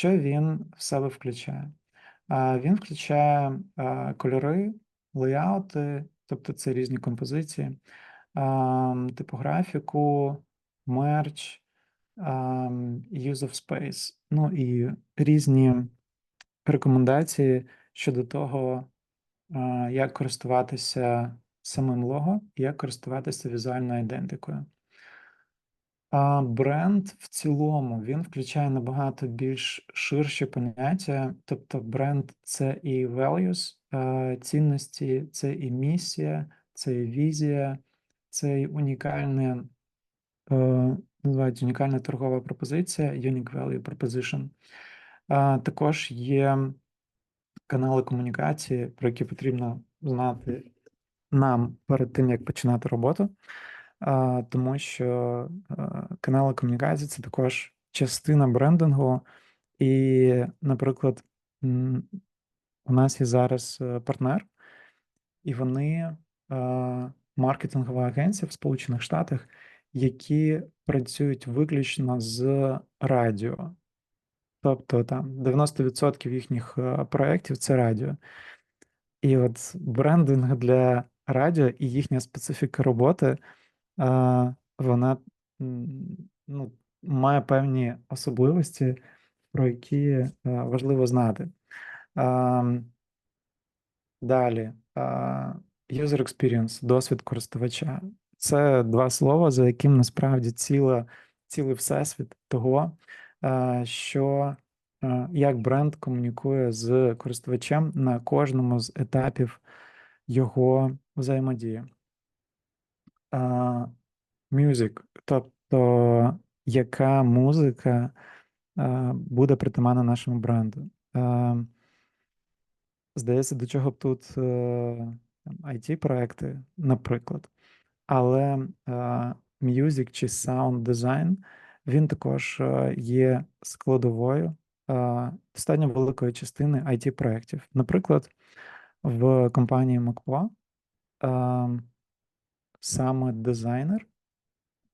Що він в себе включає? Він включає кольори, леяути, тобто це різні композиції, типографіку, мерч, use of space, ну і різні рекомендації щодо того, як користуватися самим лого як користуватися візуальною ідентикою. А бренд в цілому він включає набагато більш ширші поняття. Тобто, бренд це і values, цінності, це і місія, це і візія, це і унікальне, е, називають унікальна торгова пропозиція, unique value proposition. Також є канали комунікації, про які потрібно знати нам перед тим, як починати роботу тому що канали комунікації це також частина брендингу. І, наприклад, у нас є зараз е, партнер, і вони маркетингова агенція в Сполучених Штатах, які працюють виключно з радіо. Тобто там 90% їхніх е, проєктів це радіо. І от брендинг для радіо і їхня специфіка роботи вона ну, має певні особливості, про які важливо знати. Далі, user experience, досвід користувача. Це два слова, за яким насправді ціла, цілий всесвіт того, що як бренд комунікує з користувачем на кожному з етапів його взаємодії. Music, тобто яка музика буде притаманна нашому бренду. Здається, до чого б тут it проекти наприклад. Але music чи sound design, він також є складовою достатньо великої частини it проєктів Наприклад, в компанії Маква саме дизайнер,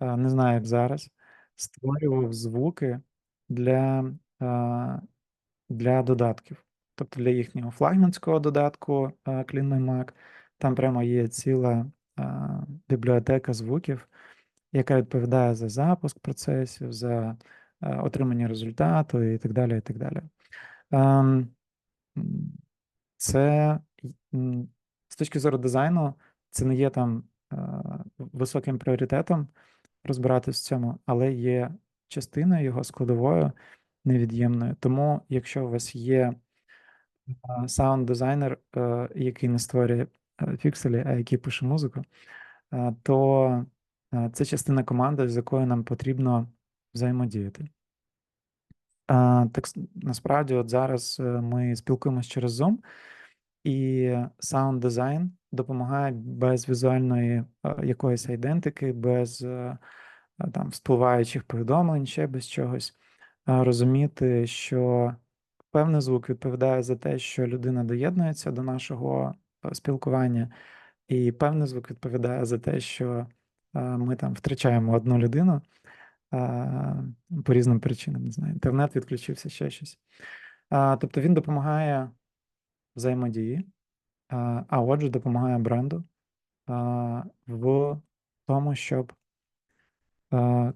не знаю, як зараз, створював звуки для, для додатків. Тобто для їхнього флагманського додатку Clean Mac. Там прямо є ціла бібліотека звуків, яка відповідає за запуск процесів, за отримання результату і так далі. і так далі. Ем, це з точки зору дизайну, це не є там високим пріоритетом розбиратись в цьому, але є частиною його складовою невід'ємною. Тому, якщо у вас є саунд-дизайнер, е, який не створює е, фікселі, а який пише музику, е, то це частина команди, з якою нам потрібно взаємодіяти. Так насправді, от зараз ми спілкуємося через Zoom, і саунд дизайн допомагає без візуальної якоїсь айдентики, без там вспливаючих повідомлень, ще без чогось, розуміти, що певний звук відповідає за те, що людина доєднується до нашого спілкування, і певний звук відповідає за те, що ми там втрачаємо одну людину по різним причинам, не знаю, інтернет відключився ще щось. Тобто він допомагає взаємодії, а отже, допомагає бренду в тому, щоб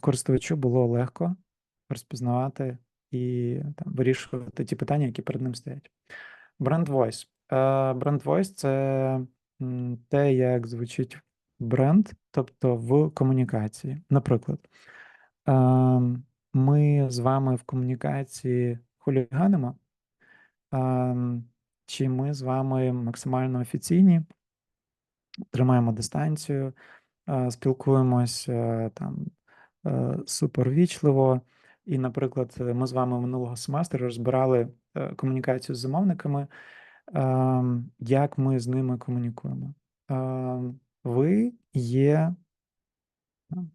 користувачу було легко розпізнавати і там, вирішувати ті питання, які перед ним стоять. Бренд Voice. Бренд Voice це те, як звучить бренд, тобто в комунікації. Наприклад, ми з вами в комунікації хуліганимо, чи ми з вами максимально офіційні, тримаємо дистанцію, спілкуємося там Е, супервічливо. І, наприклад, ми з вами минулого семестру розбирали е, комунікацію з замовниками, ем, як ми з ними комунікуємо. Ем, ви є,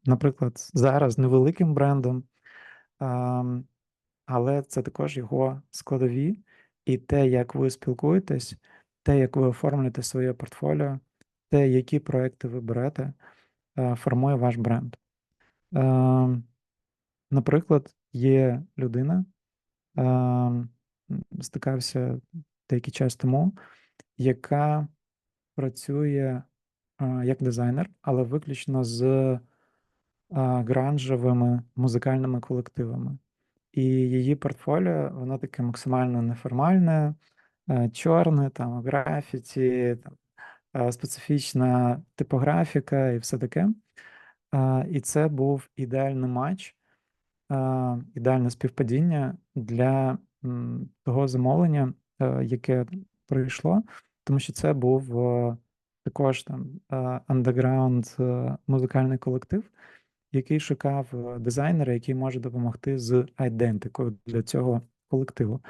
наприклад, зараз невеликим брендом, ем, але це також його складові, і те, як ви спілкуєтесь, те, як ви оформлюєте своє портфоліо, те, які проекти ви берете, е, формує ваш бренд. Ем, наприклад, є людина, ем, стикався деякий час тому, яка працює е, як дизайнер, але виключно з е, гранжевими музикальними колективами. І її портфоліо, воно таке максимально неформальне, е, чорне, там графіті, там, е, специфічна типографіка і все таке. Е, І це був ідеальний матч, е, ідеальне співпадіння для того замовлення, е, яке прийшло, тому що це був е, також там андеграунд музикальний колектив, який шукав е, дизайнера, який може допомогти з айдентикою для цього колективу.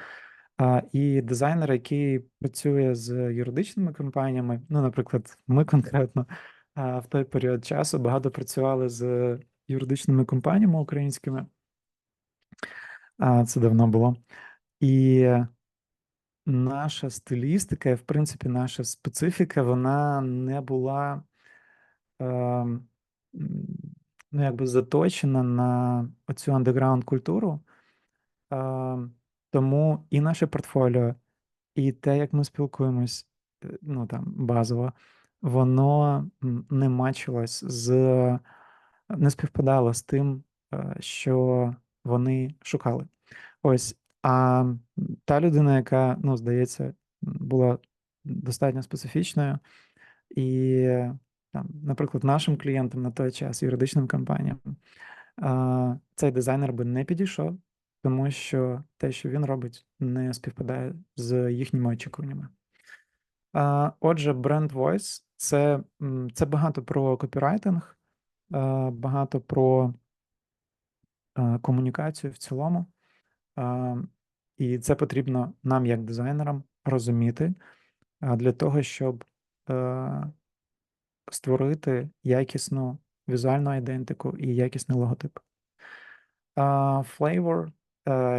А, І дизайнер, який працює з юридичними компаніями, ну, наприклад, ми конкретно а, в той період часу багато працювали з юридичними компаніями українськими. А, Це давно було. І наша стилістика, в принципі, наша специфіка, вона не була. Е, ну, якби заточена на оцю андеграунд культуру. Тому і наше портфоліо, і те, як ми спілкуємось, е, ну там базово, воно не мачилось з не співпадало з тим, е, що вони шукали. Ось. А та людина, яка, ну, здається, була достатньо специфічною, і там, наприклад, нашим клієнтам на той час, юридичним компаніям, цей дизайнер би не підійшов, тому що те, що він робить, не співпадає з їхніми очікуваннями. Отже, бренд Voice це, це багато про копірайтинг, багато про комунікацію в цілому. І це потрібно нам, як дизайнерам, розуміти для того, щоб створити якісну візуальну ідентику і якісний логотип. Flavor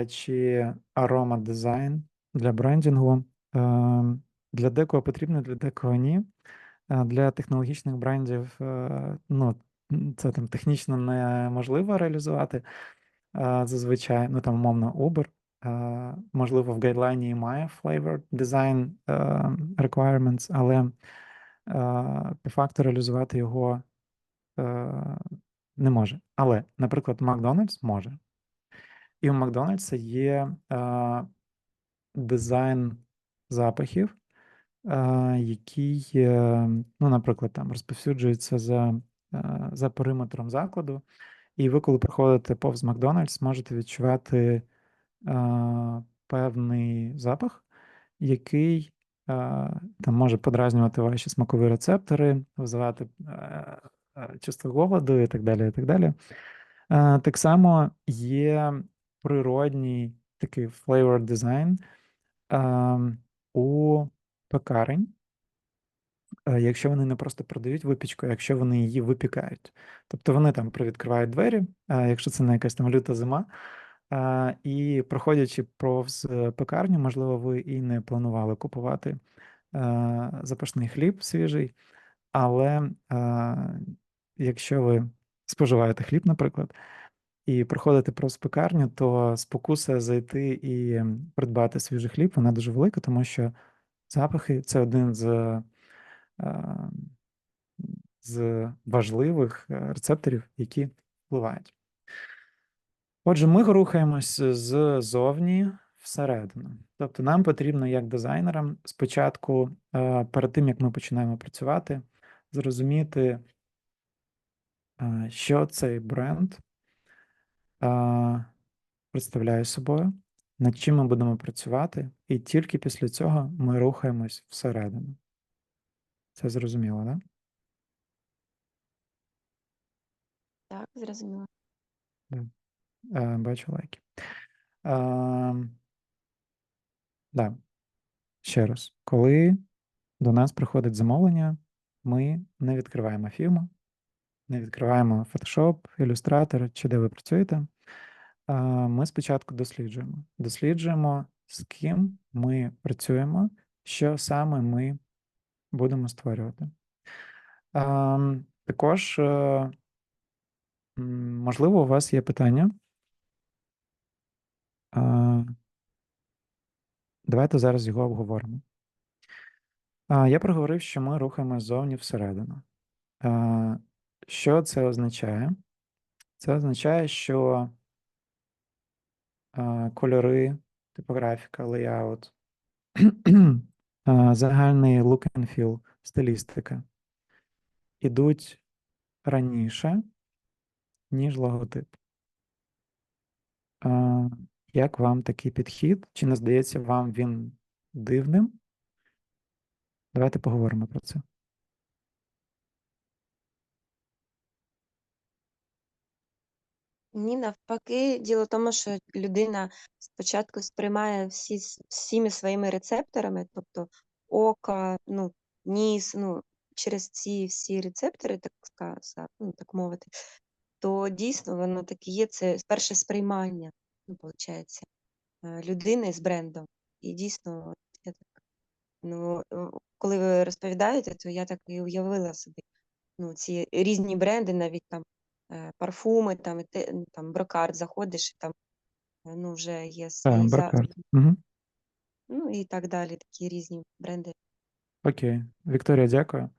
чи арома дизайн для брендінгу. Для декого потрібно, для декого ні. Для технологічних брендів ну, це там технічно неможливо реалізувати. Зазвичай, ну там, умовно, Uber. Можливо, в гайдлайні має flavor design requirements, але по факту реалізувати його не може. Але, наприклад, Макдональдс може. І у Макдональдса є дизайн запахів, який, ну, наприклад, там розповсюджується за, за периметром закладу. І ви, коли приходите повз Макдональдс, можете відчувати певний запах, який там може подразнювати ваші смакові рецептори, визивати чувство голоду і так далі. і Так далі. Так само є природній такий flavor design у пекарень, якщо вони не просто продають випічку, а якщо вони її випікають. Тобто вони там привідкривають двері, якщо це не якась там люта зима. І проходячи повз пекарню, можливо, ви і не планували купувати запашний хліб свіжий, але якщо ви споживаєте хліб, наприклад, і проходите повз пекарню, то спокуса зайти і придбати свіжий хліб, вона дуже велика, тому що запахи це один з з важливих е, рецепторів, які впливають. Отже, ми рухаємось ззовні всередину. Тобто, нам потрібно, як дизайнерам, спочатку, е, перед тим як ми починаємо працювати, зрозуміти, е, що цей бренд е, представляє собою, над чим ми будемо працювати, і тільки після цього ми рухаємось всередину. Це зрозуміло, так? Так, зрозуміло. Да? Е, бачу лайки. Да. Ще раз, коли до нас приходить замовлення, ми не відкриваємо фільму, не відкриваємо Photoshop, Illustrator чи де ви працюєте. Ми спочатку досліджуємо. Досліджуємо, з ким ми працюємо, що саме ми будемо створювати. Також, е, можливо, у вас є питання. Давайте зараз його обговоримо. Я проговорив, що ми рухаємось ззовні всередину. Що це означає? Це означає, що кольори, типографіка, лейаут, загальний look and feel, стилістика ідуть раніше, ніж логотип. Як вам такий підхід? Чи не здається вам він дивним? Давайте поговоримо про це. Ні, навпаки, діло в тому, що людина спочатку сприймає всі, всіми своїми рецепторами, тобто око, ну, ніс, ну, через ці всі рецептори, так сказати, ну, так мовити, то дійсно воно так і є. Це перше сприймання, ну, виходить, людини з брендом. І дійсно, я так, ну, е, коли ви розповідаєте, то я так і уявила собі ну, ці різні бренди, навіть там е, парфуми, там, і те, ну, там брокард заходиш, і там е, ну, вже є за... Угу. ну і так далі, такі різні бренди. Окей. Вікторія, дякую.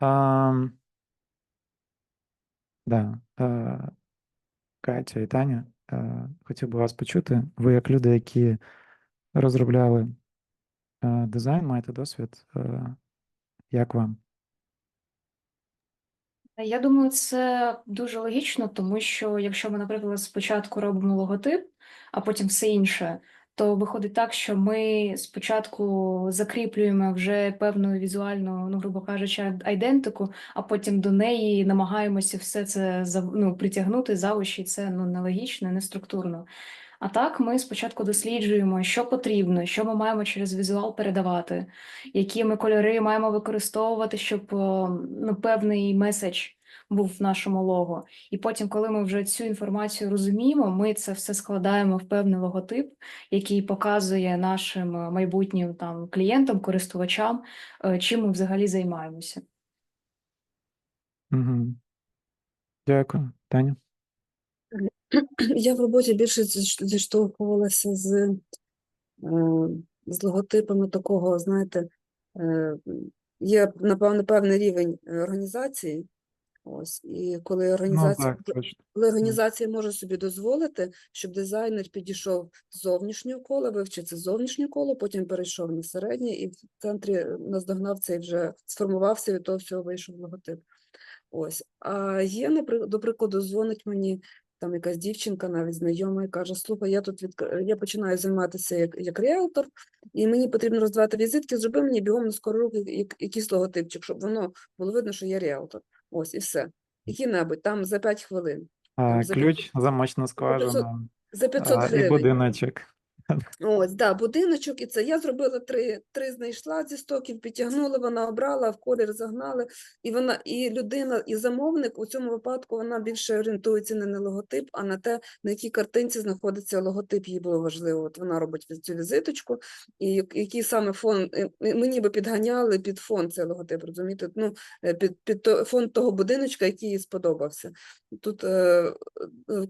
А, да. А, Катя і Таня, хотів би вас почути. Ви, як люди, які розробляли дизайн, маєте досвід. Як вам? Я думаю, це дуже логічно, тому що якщо ми, наприклад, спочатку робимо логотип, а потім все інше, то виходить так, що ми спочатку закріплюємо вже певну візуальну, ну, грубо кажучи, айдентику, а потім до неї намагаємося все це ну, притягнути за очі. Це ну, нелогічно, не структурно. А так, ми спочатку досліджуємо, що потрібно, що ми маємо через візуал передавати, які ми кольори маємо використовувати, щоб ну, певний меседж був в нашому лого. І потім, коли ми вже цю інформацію розуміємо, ми це все складаємо в певний логотип, який показує нашим е, майбутнім там клієнтам, користувачам, е, чим ми взагалі займаємося. Угу. Дякую. Таня? Я в роботі більше зіштовхувалася з, е, з логотипами такого, знаєте, є, напевно, певний рівень організації. Ось, і коли Ну, організація, так, коли організація може собі дозволити, щоб дизайнер підійшов з зовнішнього кола, вивчив це зовнішнє коло, потім перейшов на середнє, і в центрі наздогнав цей вже сформувався, від того всього вийшов логотип. Ось. А є, напри- до прикладу, дзвонить мені там якась дівчинка, навіть знайома, і каже: Слухай, я тут відк... я починаю займатися як, як реалтор, і мені потрібно роздавати візитки. Зроби мені бігом на скору руку як- якийсь логотипчик, щоб воно було видно, що я реалтор. Ось і все. Який-небудь там за 5 хвилин, А, там за ключ, замочна 500 скважина за 500 а, і будиночок. Ось, да, будиночок, і це я зробила три, три знайшла зі стоків, підтягнула, вона обрала, в колір загнали, і вона, і людина, і замовник у цьому випадку вона більше орієнтується не на логотип, а на те, на якій картинці знаходиться логотип. Їй було важливо. От вона робить цю візиточку, і як- який саме фон е, е, мені би підганяли під фон цей логотип, розумієте? Ну, е, під, під фон того будиночка, який їй сподобався. Тут е,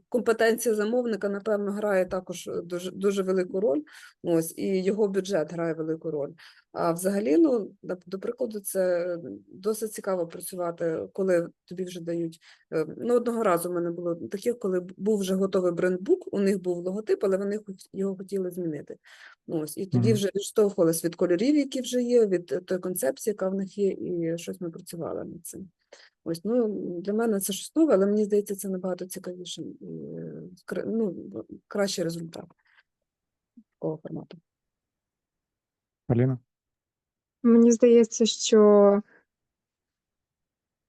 компетенція замовника, напевно, грає також дуже, дуже велику роль. Ось, і його бюджет грає велику роль. А взагалі, ну, до прикладу, це досить цікаво працювати, коли тобі вже дають. е, Ну, одного разу в мене було таке, коли був вже готовий брендбук, у них був логотип, але вони його хотіли змінити. Ось, і тоді вже відштовхувалися від кольорів, які вже є, від тої концепції, яка в них є, і щось ми працювали над цим. Ось, ну, для мене це щось нове, але мені здається, це набагато цікавіше і ну, кращий результат такого формату. Поліна? Мені здається, що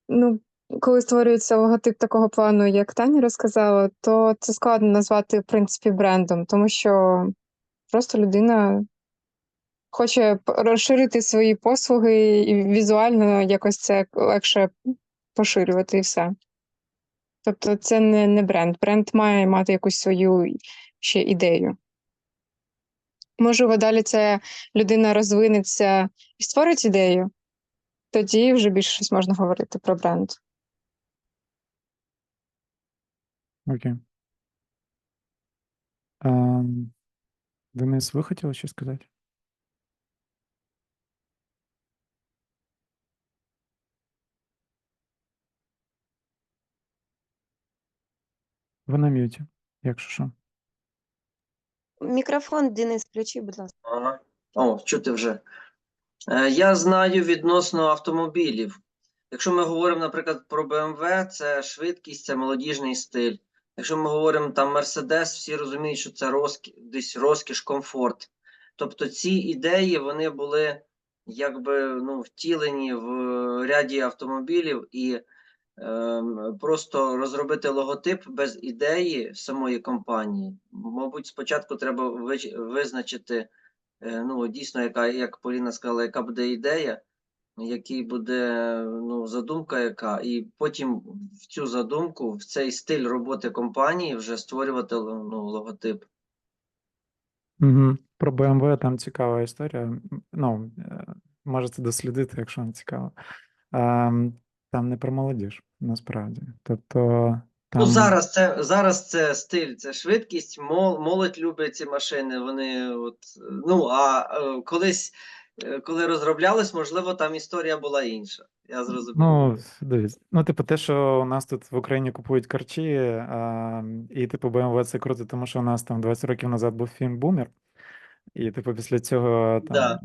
ну, коли створюється логотип такого плану, як Таня розказала, то це складно назвати, в принципі, брендом, тому що просто людина хоче розширити свої послуги і візуально якось це легше поширювати і все. Тобто це не, не бренд. Бренд має мати якусь свою ще ідею можливо, далі ця людина розвинеться і створить ідею, тоді вже більше щось можна говорити про бренд. Окей. А, Денис, ви хотіли щось сказати? Ви на м'юті, якщо що. Мікрофон, Денис, включи, будь ласка. Ага. О, чути вже. Е, Я знаю відносно автомобілів. Якщо ми говоримо, наприклад, про BMW, це швидкість, це молодіжний стиль. Якщо ми говоримо там Mercedes, всі розуміють, що це розкі... десь розкіш, комфорт. Тобто ці ідеї вони були якби ну, втілені в ряді автомобілів і просто розробити логотип без ідеї самої компанії. Мабуть, спочатку треба визначити е, ну, дійсно, яка, як Поліна сказала, яка буде ідея, який буде ну, задумка, яка, і потім в цю задумку, в цей стиль роботи компанії вже створювати ну, логотип. Угу. Про BMW там цікава історія. Ну, е, можете дослідити, якщо вам цікаво. Ем, Там не про молодіж, насправді. Тобто, Ну, зараз це, зараз це стиль, це швидкість, мол, молодь любить ці машини, вони от, ну, а е, колись, е, коли розроблялись, можливо, там історія була інша. Я зрозумів. Ну, дивіться. Ну, типу, те, що у нас тут в Україні купують карчі, а, і, типу, BMW це круто, тому що у нас там 20 років назад був фільм Бумер. І, типу, після цього там. Да.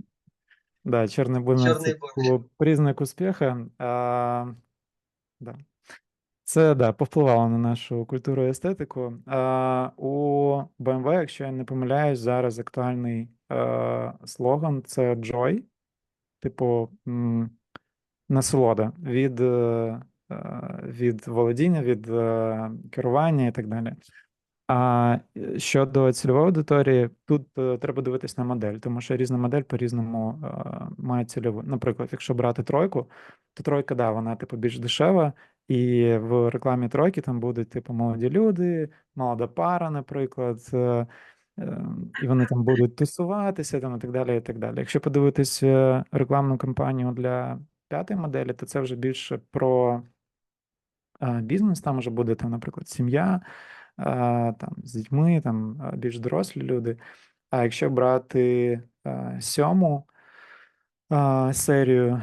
Да, чорний бумер Чорний це бумер. признак успіха. А, да. Це да, повпливало на нашу культуру і естетику. А, у BMW, якщо я не помиляюсь, зараз актуальний е, слоган це Joy, типу м, насолода від, е, е, від володіння, від е, керування і так далі. А е, щодо цільової аудиторії, тут е, треба дивитись на модель, тому що різна модель по-різному е, має цільову. Наприклад, якщо брати тройку, то тройка, да, вона типу більш дешева, і в рекламі тройки там будуть типу молоді люди, молода пара, наприклад, і вони там будуть тусуватися там і так далі. І так далі. Якщо подивитись рекламну кампанію для п'ятої моделі, то це вже більше про бізнес. Там вже буде там, наприклад, сім'я там, з дітьми, там більш дорослі люди. А якщо брати сьому серію,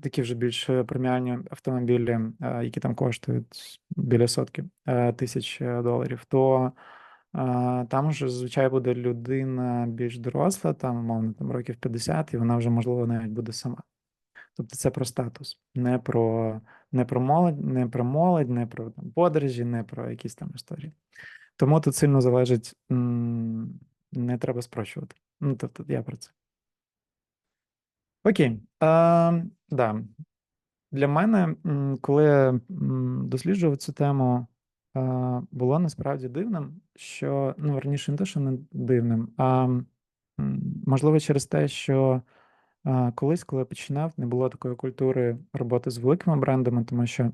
такі вже більш е, преміальні автомобілі, які там коштують біля сотки а, тисяч е, доларів, то там вже зазвичай буде людина більш доросла, там, умовно, там років 50, і вона вже, можливо, навіть буде сама. Тобто це про статус, не про, не про молодь, не про молодь, не про там, подорожі, не про якісь там історії. Тому тут сильно залежить, не треба спрощувати. Ну, тобто я про це. Окей. А, да. Для мене, коли досліджував цю тему, було насправді дивним, що, ну, верніше, не те, що не дивним, а можливо, через те, що колись, коли я починав, не було такої культури роботи з великими брендами, тому що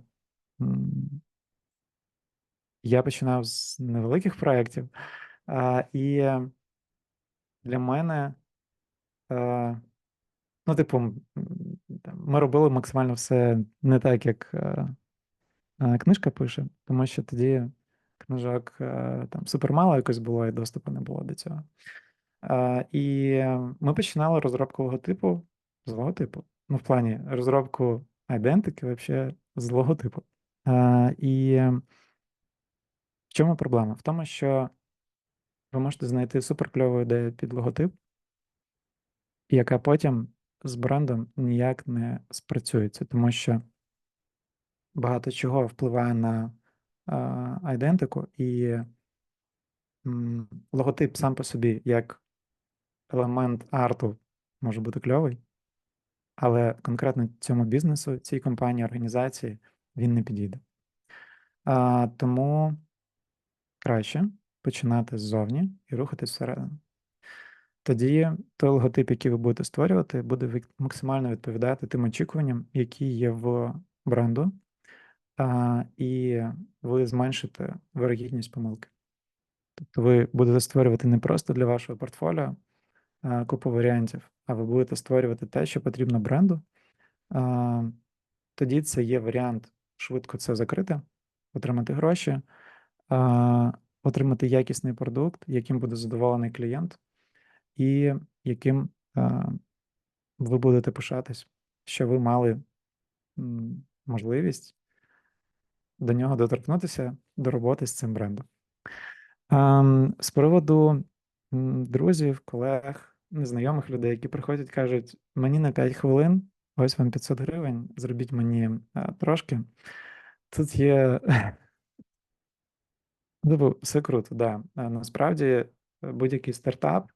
я починав з невеликих проєктів, і для мене, ну, типу, ми робили максимально все не так, як е, е, книжка пише, тому що тоді книжок е, там супермало якось було, і доступу не було до цього. І е, ми починали розробку логотипу з логотипу. Ну, в плані розробку айдентики вообще з логотипу. І е, в чому проблема? В тому, що ви можете знайти суперкльову ідею під логотип, яка потім з брендом ніяк не спрацюється, тому що багато чого впливає на айдентику, і логотип сам по собі, як елемент арту, може бути кльовий, але конкретно цьому бізнесу, цій компанії, організації він не підійде. А, тому краще починати ззовні і рухатись всередину. Тоді той логотип, який ви будете створювати, буде максимально відповідати тим очікуванням, які є в бренду, а, і ви зменшите вирогідність помилки. Тобто ви будете створювати не просто для вашого портфоліо купу варіантів, а ви будете створювати те, що потрібно бренду. Тоді це є варіант швидко це закрити, отримати гроші, отримати якісний продукт, яким буде задоволений клієнт, і яким ви будете пишатись, що ви мали можливість до нього доторкнутися до роботи з цим брендом. Ем, з приводу м, друзів, колег, незнайомих людей, які приходять, кажуть: мені на 5 хвилин, ось вам 500 гривень, зробіть мені е, трошки. Тут є. Типу, все круто, да. Насправді, е, будь-який стартап,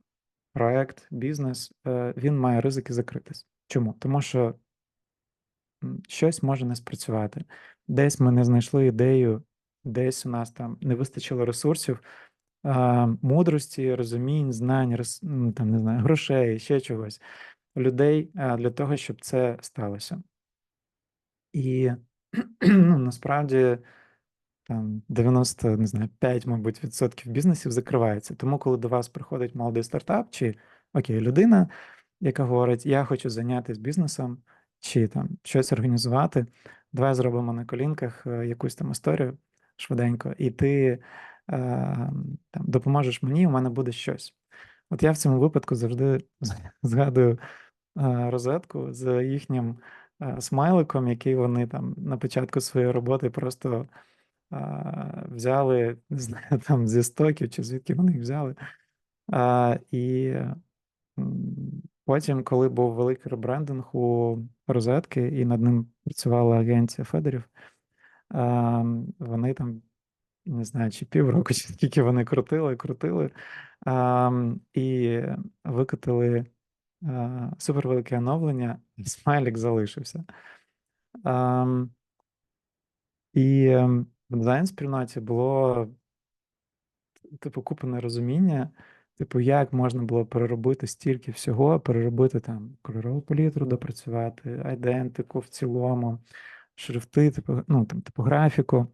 проект, бізнес, е, він має ризики закритись. Чому? Тому що щось може не спрацювати. Десь ми не знайшли ідею, десь у нас там не вистачило ресурсів, а, мудрості, розумінь, знань, рес- м, там, не знаю, грошей, ще чогось, людей для того, щоб це сталося. І ну, насправді там 90, не знаю, 5, мабуть, відсотків бізнесів закривається. Тому, коли до вас приходить молодий стартап, чи окей, людина, яка говорить, я хочу зайнятися бізнесом, чи там щось організувати, давай зробимо на колінках е, якусь там історію швиденько, і ти там, допоможеш мені, у мене буде щось. От я в цьому випадку завжди згадую е, розетку з їхнім е, смайликом, який вони там на початку своєї роботи просто взяли, не знаю, там зі стоків чи звідки вони їх взяли. І потім, коли був великий ребрендинг у розетки, і над ним працювала агенція Федерів, вони там, не знаю, чи півроку, чи скільки вони крутили, крутили, а, і викотили а, супервелике оновлення, і смайлик залишився. А, і ем, в дизайн-спільноті було типу купа нерозуміння, типу, як можна було переробити стільки всього, переробити там кольорову палітру, допрацювати, айдентику в цілому, шрифти, типу, ну, там, типографіку,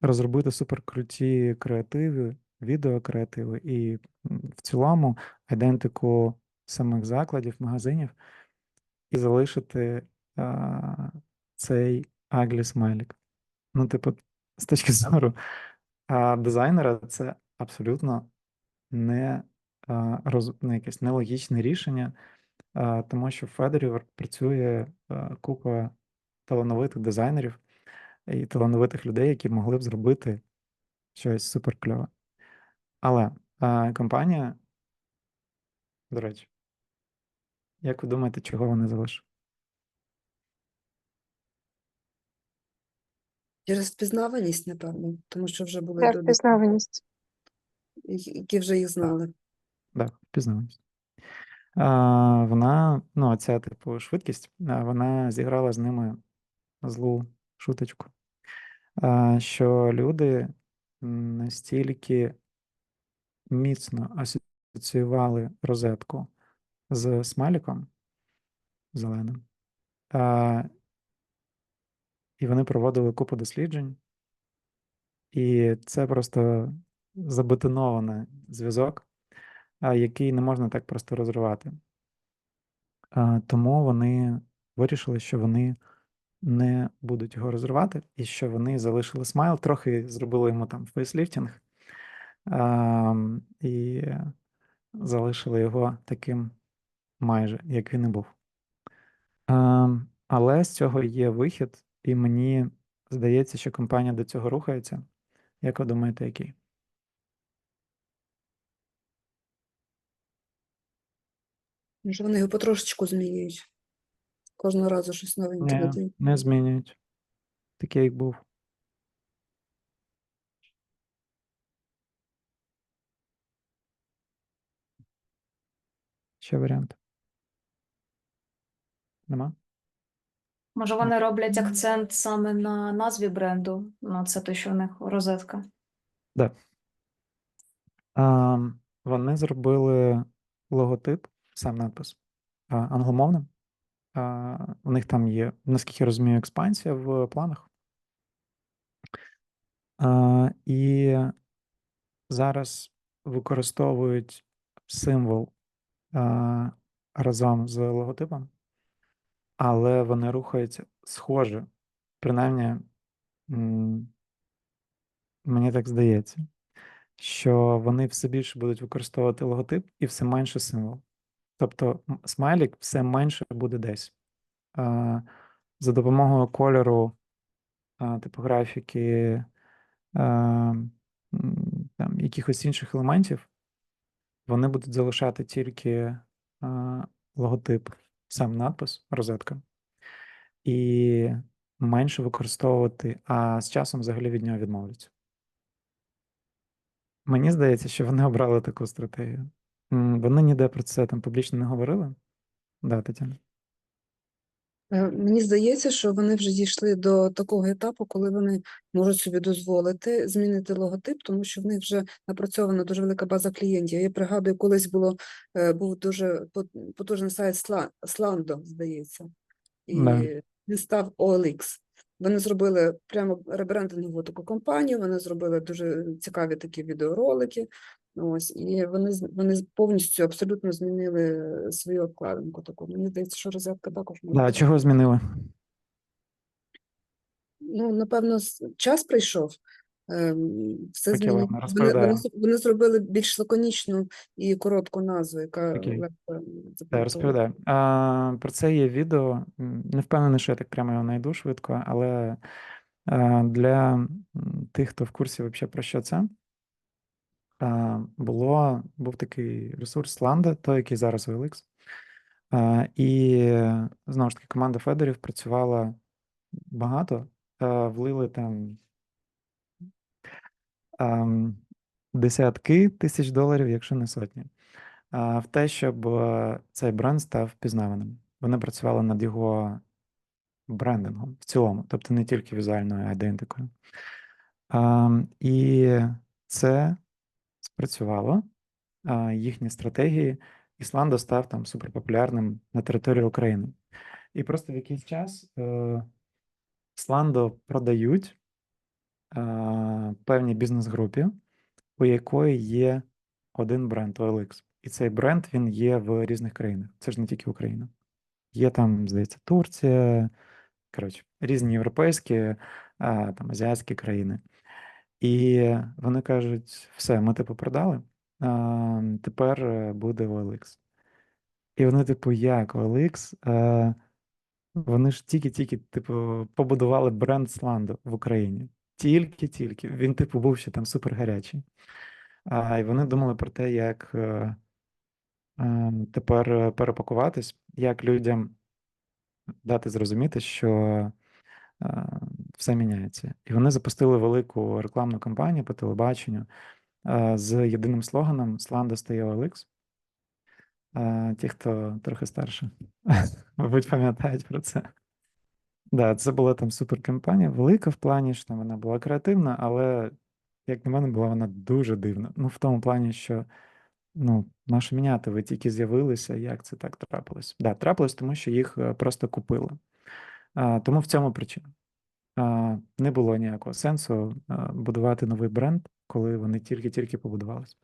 розробити суперкруті креативи, відеокреативи і в цілому айдентику самих закладів, магазинів, і залишити цей аглі смайлік. Ну, типу, з точки зору дизайнера, це абсолютно не, роз, не якесь нелогічне рішення, тому що в Федорі працює купа талановитих дизайнерів і талановитих людей, які могли б зробити щось суперкльове. Але а, компанія, до речі, як ви думаєте, чого вони залишили? Через впізнаваність, напевно, тому що вже були Це люди, впізнаваність. які вже їх знали. Так, впізнаваність. А, вона, ну, ця, типу, швидкість, а, вона зіграла з ними злу шуточку. Що люди настільки міцно асоціювали розетку з смайліком зеленим, і вони проводили купу досліджень, і це просто забетонований зв'язок, який не можна так просто розривати. Тому вони вирішили, що вони не будуть його розривати, і що вони залишили смайл, трохи зробили йому там фейсліфтінг, і залишили його таким майже, як він і був. Але з цього є вихід, і мені здається, що компанія до цього рухається. Як ви думаєте, який? Може, вони його потрошечку змінюють. Кожного разу щось новеньке додають. не змінюють. Такий, як був. Ще варіант. Нема? Може, вони роблять акцент саме на назві бренду, ну це те, що у них розетка. Да. А, вони зробили логотип, сам надпис, а, англомовним. У них там є, наскільки я розумію, експансія в планах. І зараз використовують символ разом з логотипом, але вони рухаються схоже. Принаймні, мені так здається, що вони все більше будуть використовувати логотип і все менше символ. Тобто смайлік все менше буде десь. А, За допомогою кольору, а, типографіки, е, там, якихось інших елементів, вони будуть залишати тільки е, логотип, сам надпис, розетка, і менше використовувати, а з часом взагалі від нього відмовляться. Мені здається, що вони обрали таку стратегію. Вони ніде про це там публічно не говорили. Да, Тетяна. Е, Мені здається, що вони вже дійшли до такого етапу, коли вони можуть собі дозволити змінити логотип, тому що в них вже напрацьована дуже велика база клієнтів. Я пригадую, колись було е, був дуже потужний сайт Slando, здається, і він став OLX. Вони зробили прямо ребрендингову таку компанію, вони зробили дуже цікаві такі відеоролики. Ось, і вони, вони повністю абсолютно змінили свою обкладинку таку. Мені здається, що розетка також може. Да, чого змінили? Ну, напевно, час прийшов. Ем, Все змінили. Вони, вони, вони зробили більш лаконічну і коротку назву, яка легко Так, розповідаю. А, про це є відео. Не впевнений, що я так прямо його знайду швидко, але а, для тих, хто в курсі вообще про що це, а, було, був такий ресурс Lambda, той, який зараз OLX. А, і знову ж таки, команда Федорів працювала багато, а, влили там ам, десятки тисяч доларів, якщо не сотні, в те, щоб е, цей бренд став впізнаваним. Вони працювали над його брендингом в цілому, тобто не тільки візуальною ідентикою. Ам, І це спрацювало. Їхні стратегії. Ісландо став там суперпопулярним на території України. І просто в якийсь час е, Ісландо продають певній бізнес-групі, у якої є один бренд OLX. І цей бренд він є в різних країнах. Це ж не тільки Україна. Є там, здається, Турція, коротше, різні європейські, там, азіатські країни. І вони кажуть: все, ми типу продали, тепер е, буде OLX. І вони, типу, як OLX? Вони ж тільки-тільки, типу, побудували бренд Сланду в Україні. Тільки-тільки. Він, типу, був ще там супер гарячий. А, і вони думали про те, як е, е, тепер е, перепакуватись, як людям дати зрозуміти, що е, все міняється. І вони запустили велику рекламну кампанію по телебаченню е, з єдиним слоганом Сланда стає OLX. Е, Ті, хто трохи старше, мабуть, пам'ятають про це. Да, це була там суперкампанія, велика в плані, що там вона була креативна, але, як на мене, була вона дуже дивна. Ну, в тому плані, що ну, нащо міняти? Ви тільки з'явилися, як це так трапилось? Да, трапилось, тому що їх е, просто купили. А, тому в цьому причина. А, не було ніякого сенсу а, будувати новий бренд, коли вони тільки-тільки побудувалися.